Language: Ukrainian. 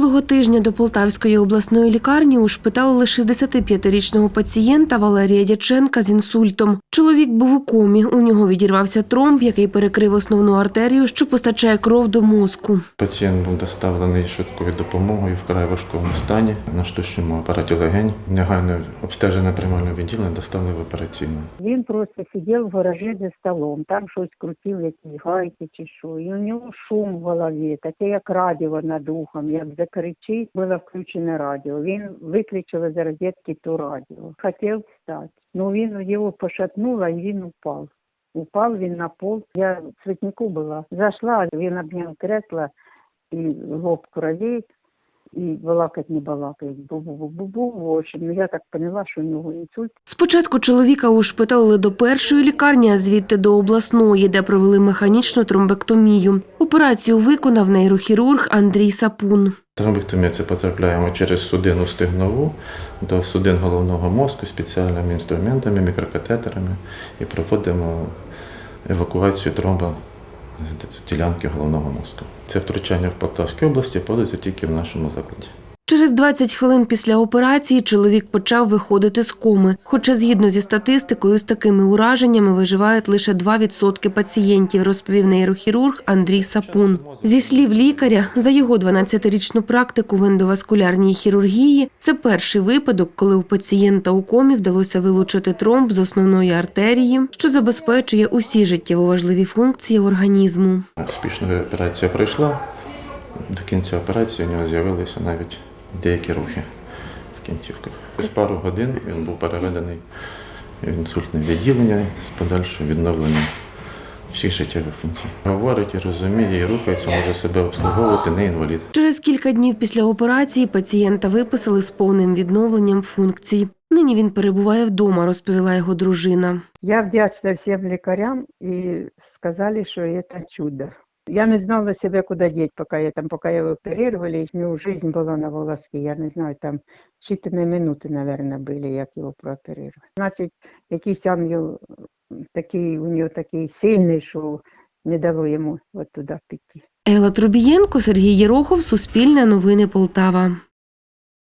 Минулого тижня до Полтавської обласної лікарні ушпиталили 65-річного пацієнта Валерія Дяченка з інсультом. Чоловік був у комі. У нього відірвався тромб, який перекрив основну артерію, що постачає кров до мозку. Пацієнт був доставлений швидкою допомогою в край важкому стані на штучному апараті легень. Негайно обстежене приймальне відділення доставили в операційну. Він просто сидів в гаражі за столом, там щось крутив, якісь гайки чи що. І у нього шум в голові, таке як радіо над ухом, як закричить, було включене радіо. Він виключив з розетки ту радіо. Хотів встати. Ну він його пошатнуло і він упав. Упав він на пол. Я в цветнику була. Зайшла, він обняв кресло і лоб кровей. І балакать не балакає. Бу-бу-бу-бу-бу. В общем, ну я так поняла, що у нього інсульт. Спочатку чоловіка ушпиталили до першої лікарні, а звідти до обласної, де провели механічну тромбектомію. Операцію виконав нейрохірург Андрій Сапун. Тромбектомія це потрапляємо через судину стегнову до судин головного мозку спеціальними інструментами, мікрокатетерами і проводимо евакуацію тромба з- ділянки головного мозку. Це втручання в Полтавській області проводиться тільки в нашому закладі. Через 20 хвилин після операції чоловік почав виходити з коми. Хоча, згідно зі статистикою, з такими ураженнями виживають лише 2% пацієнтів, розповів нейрохірург Андрій Сапун. Зі слів лікаря, за його 12-річну практику в ендоваскулярній хірургії, це перший випадок, коли у пацієнта у комі вдалося вилучити тромб з основної артерії, що забезпечує усі життєво важливі функції організму. Успішно операція пройшла. До кінця операції у нього з'явилися навіть деякі рухи в кінцівках. Через пару годин він був переведений в інсультне відділення з подальшим відновленням всіх життєвих функцій. Говорить і розуміє, і рухається, може себе обслуговувати, не інвалід. Через кілька днів після операції пацієнта виписали з повним відновленням функцій. Нині він перебуває вдома, розповіла його дружина. Я вдячна всем лікарям і сказали, що це чудо. Я не знала себе, куди діти, поки я там, поки його оперировали, ну, жизнь була на волоске. Я не знаю, там считані минути, наверное, були, як його прооперировали. Значить, якийсь ангел такий, у нього такий сильний, що не дало йому от туди піти. Ела Трубієнко, Сергій Єрохов, Суспільне новини Полтава.